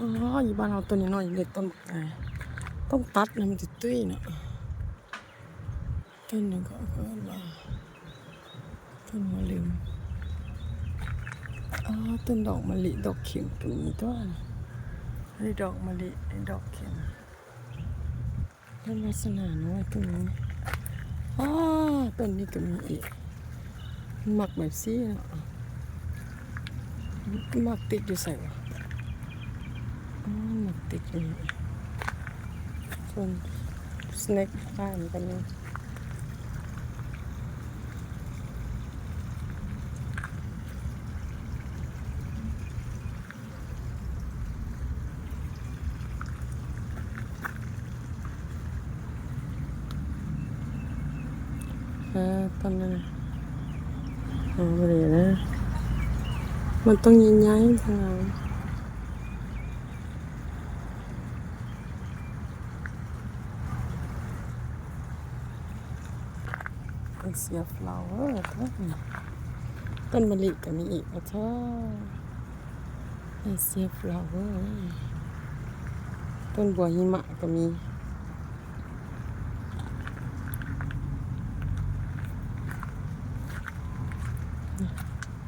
อ๋อยู่บ้านเราตัวนี้น้อยเล็กต้นบักไงต้องตัดนะมันจะตุ้ยเนาะต้นนี้ก็ก็ว่าต้นมะลิมอ๋อต้นดอกมะลิดอกเข็มก็มีต้นไอ้ดอกมะลิไอ้ดอกเข็มต้นลักษณะน้อยตรงนี้อ๋อต้นนี้ก็มีอีกหมักแบบซี่เนาะหมักติดอยู่ใส่ วะอ๋อหมักติดอยู่นี่ส่วน สแน็คบ้านกันนี่เออตอนนั้นน่ะอ๋อไม่ได้นะมันต้องยินย้ายทางเราเอเชียฟลาวเวอร์ต้นมะลิก็มีอีกอะเธอเอเชียฟลาวเวอร์ต้นบัวหิมะก็มี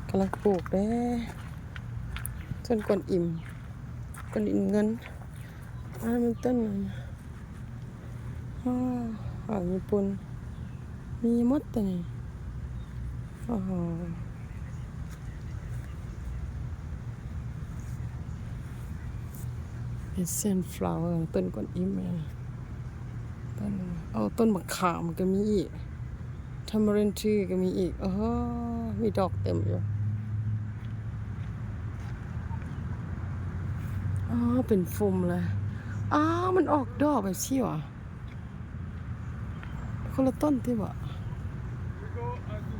กำลังปลูกเด้ต้นกวนอิ่มกวนอิ่มเงินอันมันต้นอะไรอ๋ออ่าญี่ปุ่น มีหมดตัวนี้โอ้โหเป็นเส้นฟลาวเวอร์ต้นก้อนอิมเลยต้นเอาต้นมะขามก็มีอีกทามรินทรีก็มีอีกโอ้โมีดอกเต็มอยู่อ๋อเป็นฟุมเลยอ้าวมันออกดอกแบบชี่วะคนละต้นที่บ่ Oh, I do.